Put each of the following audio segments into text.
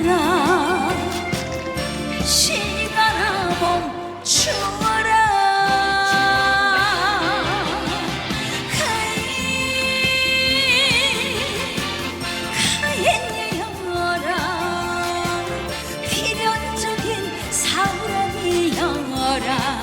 멈추라. 시간아 멈추라. 하얀 영어라. 필연적인 사람이 영어라.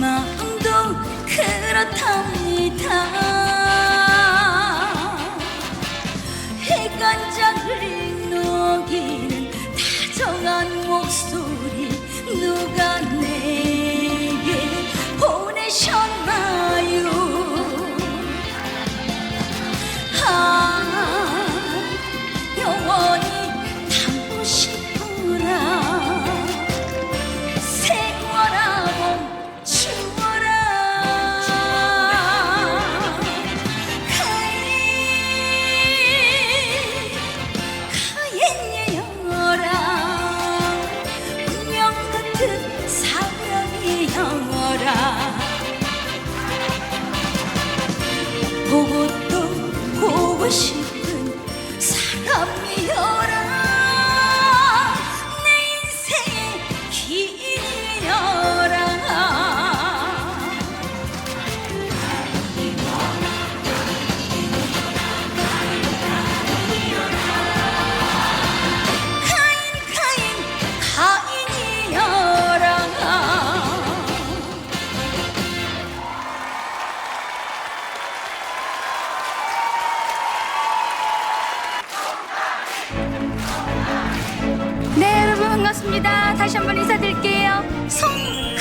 마음도 그렇답니다. 이간장을 녹이 wish you 반갑습니다. 다시 한번 인사드릴게요. 송!